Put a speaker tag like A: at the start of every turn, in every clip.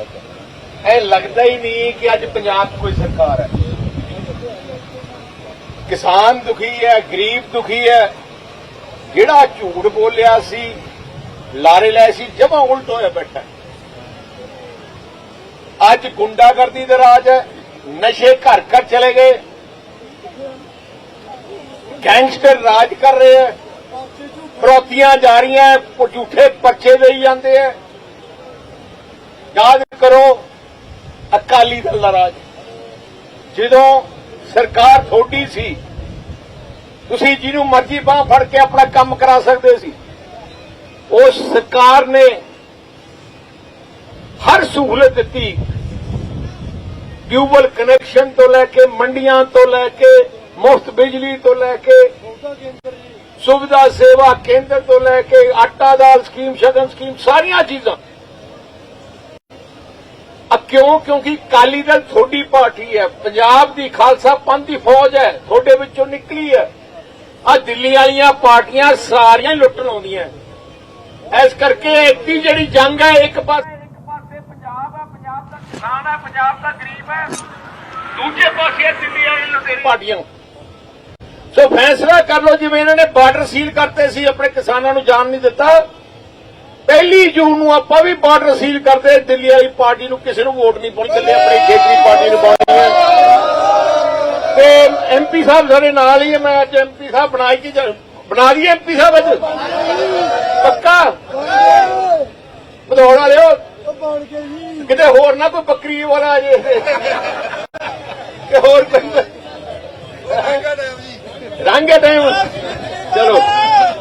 A: ਇਹ ਲੱਗਦਾ ਹੀ ਨਹੀਂ ਕਿ ਅੱਜ ਪੰਜਾਬ ਕੋਈ ਸਰਕਾਰ ਹੈ। ਕਿਸਾਨ ਦੁਖੀ ਹੈ, ਗਰੀਬ ਦੁਖੀ ਹੈ। ਜਿਹੜਾ ਝੂਠ ਬੋਲਿਆ ਸੀ, ਲਾਰੇ ਲੈ ਸੀ, ਜਮਾ ਉਲਟ ਹੋਇਆ ਬੈਠਾ ਅੱਜ ਗੁੰਡਾਗਰਦੀ ਦਾ ਰਾਜ ਹੈ, ਨਸ਼ੇ ਘਰ ਘਰ ਚਲੇ ਗਏ। ਗੈਂਗਸਟਰ ਰਾਜ ਕਰ ਰਹੇ ਹੈ। ਫਰੋਤੀਆਂ ਜਾ ਰਹੀਆਂ ਝੂਠੇ ਪਰਚੇ ਲਈ ਜਾਂਦੇ ਹੈ। ਯਾਦ ਕਰੋ, ਅਕਾਲੀ ਦਲ ਦਾ ਰਾਜ। ਜਦੋਂ ਸਰਕਾਰ ਥੋੜੀ ਸੀ, ਤੁਸੀਂ ਜਿਹਨੂੰ ਮਰਜ਼ੀ ਬਾਹ ਫੜ ਕੇ ਆਪਣਾ ਕੰਮ ਕਰਾ ਸਕਦੇ ਸੀ। ਉਸ ਸਰਕਾਰ ਨੇ ਹਰ ਸਹੂਲਤ ਦਿੱਤੀ। ਟਿਊਬਲ ਕਨੈਕਸ਼ਨ ਤੋਂ ਲੈ ਕੇ, ਮੰਡੀਆਂ ਤੋਂ ਲੈ ਕੇ, ਮੁਫਤ ਬਿਜਲੀ ਤੋਂ ਲੈ ਕੇ, ਸੁਵਿਧਾ ਸੇਵਾ ਕੇਂਦਰ ਤੋਂ ਲੈ ਕੇ, ਆਟਾ ਦਾਲ ਸਕੀਮ, ਸ਼ਗਨ ਸਕੀਮ, ਸਾਰੀਆਂ ਚੀਜ਼ਾਂ। ਕਿਉਂ? ਕਿਉਂਕਿ ਕਾਲੀ ਦਲ ਥੋੜੀ ਪਾਰਟੀ ਹੈ। ਪੰਜਾਬ ਦੀ ਖਾਲਸਾ ਪੰਥ ਦੀ ਫੌਜ ਹੈ। ਤੁਹਾਡੇ ਵਿੱਚੋਂ ਨਿਕਲੀ ਹੈ। ਆ ਦਿੱਲੀ ਵਾਲੀਆਂ ਪਾਰਟੀਆਂ ਸਾਰੀਆਂ ਲੁੱਟਣ ਆਉਂਦੀਆਂ ਇਸ ਕਰਕੇ ਇੱਕ ਜਿਹੜੀ ਜੰਗ ਹੈ ਇੱਕ ਪਾਸੇ ਇੱਕ ਪਾਸੇ ਪੰਜਾਬ ਹੈ ਪੰਜਾਬ ਦਾ ਕਿਸਾਨ ਹੈ ਪੰਜਾਬ ਦਾ ਗਰੀਬ ਹੈ ਦੂਜੇ ਪਾਸੇ ਦਿੱਲੀ ਵਾਲੀ ਲੁਟੇਰੀ। ਪਾਰਟੀਆਂ। ਸੋ ਫੈਸਲਾ ਕਰ ਲਓ ਜਿਵੇਂ ਇਹਨਾਂ ਨੇ ਬਾਰਡਰ ਸੀਲ ਕਰਤੇ ਸੀ ਆਪਣੇ ਕਿਸਾਨਾਂ ਨੂੰ ਜਾਣ ਨਹੀਂ ਦਿੱਤਾ। ਪਹਿਲੀ ਜੂਨ ਨੂੰ ਆਪਾਂ ਵੀ ਬਾਰਡਰ ਸੀਲ ਕਰਦੇ ਦਿੱਲੀ ਵਾਲੀ ਪਾਰਟੀ ਨੂੰ ਕਿਸੇ ਨੂੰ ਵੋਟ ਨਹੀਂ ਪਾਉਣੀ ਕੱਲੇ ਆਪਣੀ ਖੇਤਰੀ ਪਾਰਟੀ ਨੂੰ ਪਾਉਣੀ ਹੈ। ਤੇ ਐਮਪੀ ਸਾਹਿਬ ਸਾਡੇ ਨਾਲ ਹੀ ਮੈਂ ਅੱਜ ਐਮਪੀ ਸਾਹਿਬ ਬਣਾਈ ਕਿ ਬਣਾ ਦਈਏ ਐਮਪੀ ਸਾਹਿਬ ਅੱਜ। ਪੱਕਾ? ਵਧਾਉਣ ਵਾਲਿਓ। ਕਿਤੇ ਹੋਰ ਨਾ ਕੋਈ ਬੱਕਰੀ ਵਾਲਾ ਆ ਜੇ। ਕਿ ਹੋਰ ਕੋਈ ਰੰਗ ਹੈ ਟਾਈਮ ਚਲੋ।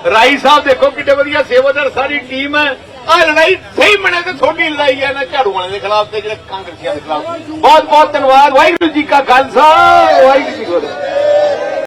A: ਰਾਈ ਸਾਹਿਬ ਦੇਖੋ ਕਿੱਡੇ ਵਧੀਆ ਸੇਵਾਦਾਰ, ਸਾਰੀ ਟੀਮ ਹੈ। ਆ ਲੜਾਈ ਸਹੀ ਬਣੇ ਤੇ ਤੁਹਾਡੀ ਲੜਾਈ ਹੈ ਨਾ, ਝਾੜੂ ਵਾਲੇ ਦੇ ਖਿਲਾਫ ਤੇ ਜਿਹੜੇ ਕਾਂਗਰਸੀਆਂ ਦੇ ਖਿਲਾਫ। ਬਹੁਤ ਬਹੁਤ ਧੰਨਵਾਦ। ਵਾਹਿਗੁਰੂ ਜੀ ਕਾ ਖਾਲਸਾ। ਵਾਹਿਗੁਰੂ ਜੀ ਕੀ ਫਤਿਹ।